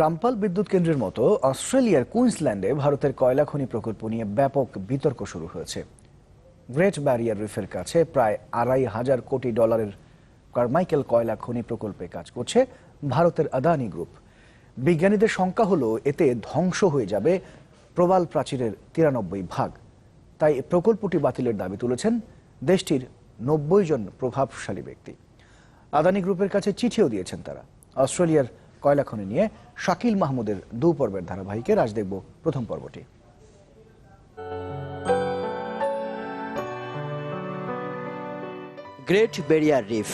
রামপাল বিদ্যুৎ কেন্দ্রের মতো অস্ট্রেলিয়ার কুইন্সল্যান্ডে ভারতের কয়লা খনি প্রকল্প নিয়ে ব্যাপক বিতর্ক শুরু হয়েছে। গ্রেট ব্যারিয়ার রিফের কাছে প্রায় আড়াই হাজার কোটি ডলারের কারমাইকেল কয়লা খনি প্রকল্পে কাজ করছে ভারতের আদানি গ্রুপ। বিজ্ঞানীদের শঙ্কা হলো, এতে ধ্বংস হয়ে যাবে প্রবাল প্রাচীরের তিরানব্বই ভাগ। তাই প্রকল্পটি বাতিলের দাবি তুলেছেন দেশটির নব্বই জন প্রভাবশালী ব্যক্তি। আদানি গ্রুপের কাছে চিঠিও দিয়েছেন তারা। অস্ট্রেলিয়ার কয়লা খনি নিয়ে শাকিল মাহমুদের দু পর্বের ধারাবাহিকের আজ দেখব প্রথম পর্বটি। Great barrier reef.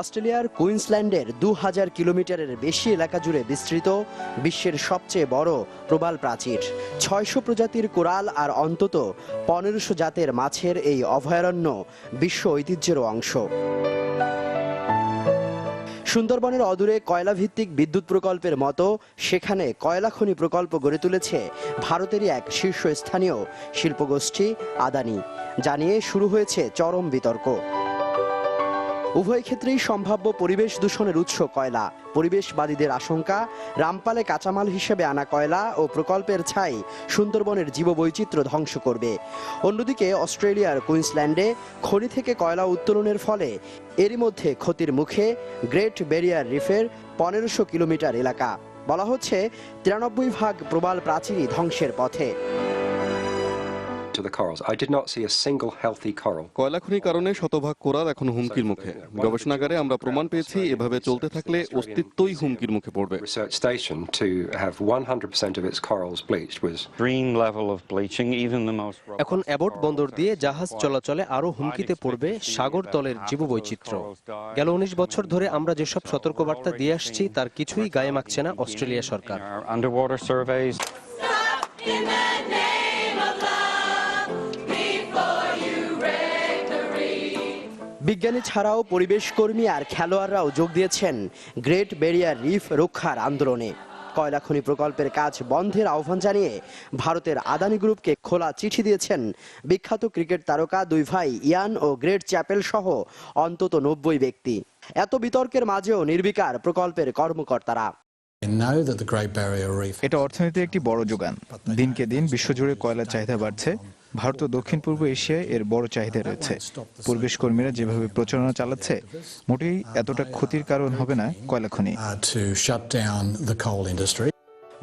অস্ট্রেলিয়ার কুইন্সল্যান্ডের দু হাজার কিলোমিটারের বেশি এলাকা জুড়ে বিস্তৃত, বিশ্বের সবচেয়ে বড় প্রবাল প্রাচীর। ছয়শো প্রজাতির কোরাল আর অন্তত পনেরোশো জাতের মাছের এই অভয়ারণ্য বিশ্ব ঐতিহ্যেরও অংশ। সুন্দরবনের অদূরে কয়লা ভিত্তিক বিদ্যুৎ প্রকল্পের মতো সেখানে কয়লা খনি প্রকল্প গড়ে তুলেছে ভারতেরই এক শীর্ষস্থানীয় শিল্পগোষ্ঠী আদানি। জানিয়ে শুরু হয়েছে চরম বিতর্ক। উভয় ক্ষেত্রেই সম্ভাব্য পরিবেশ দূষণের উৎস কয়লা। পরিবেশবাদীদের আশঙ্কা, রামপালে কাঁচামাল হিসেবে আনা কয়লা ও প্রকল্পের ছাই সুন্দরবনের জীববৈচিত্র্য ধ্বংস করবে। অন্যদিকে অস্ট্রেলিয়ার কুইন্সল্যান্ডে খনি থেকে কয়লা উত্তোলনের ফলে এরই মধ্যে ক্ষতির মুখে গ্রেট ব্যারিয়ার রিফের পনেরোশো কিলোমিটার এলাকা। বলা হচ্ছে, তিরানব্বই ভাগ প্রবাল প্রাচীরই ধ্বংসের পথে। To the corals. I did not see a single healthy coral. কয়লা খনির কারণে শতভাগ কোরাল এখন হুমকির মুখে গবেষণাগারে আমরা প্রমাণ পেয়েছি এভাবে চলতে থাকলে অস্তিত্বই হুমকির মুখে পড়বে Research station to have 100% of its corals bleached was extreme level of bleaching, even the most robust এখন অ্যাবট বন্দর দিয়ে জাহাজ চলাচলে আরও হুমকিতে পড়বে সাগর তলের জীববৈচিত্র্য গেল উনিশ বছর ধরে আমরা যেসব সতর্কবার্তা দিয়ে আসছি তার কিছুই গায়ে মাখছে না অস্ট্রেলিয়া সরকার underwater surveys. বিজ্ঞানী ছাড়াও পরিবেশ কর্মী আর খেলোয়াড়রাও যোগ দিয়েছেন গ্রেট ব্যারিয়ার রিফ রক্ষার আন্দোলনে। কয়লা খনি প্রকল্পের কাজ বন্ধের আহ্বান জানিয়ে ভারতের আদানি গ্রুপকে খোলা চিঠি দিয়েছেন বিখ্যাত ক্রিকেট তারকা দুই ভাই ইয়ান ও গ্রেট চ্যাপেল সহ অন্তত নব্বই ব্যক্তি। এত বিতর্কের মাঝেও নির্বিকার প্রকল্পের কর্মকর্তারা। এটা অর্থনীতির একটি বড় যোগান। দিনকে দিন বিশ্বজুড়ে কয়লার চাহিদা বাড়ছে। ভারত ও দক্ষিণ পূর্ব এশিয়ায় এর বড় চাহিদা রয়েছে। পরিবেশ কর্মীরা যেভাবে প্রচারণা চালাচ্ছে মোটেই এতটা ক্ষতির কারণ হবে না কয়লা খনি.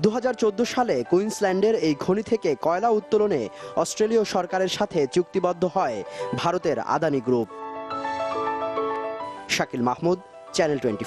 দু সালে কুইন্সল্যান্ডের এই খনি থেকে কয়লা উত্তোলনে অস্ট্রেলীয় সরকারের সাথে চুক্তিবদ্ধ হয় ভারতের Adani group. Shakil Mahmud channel twenty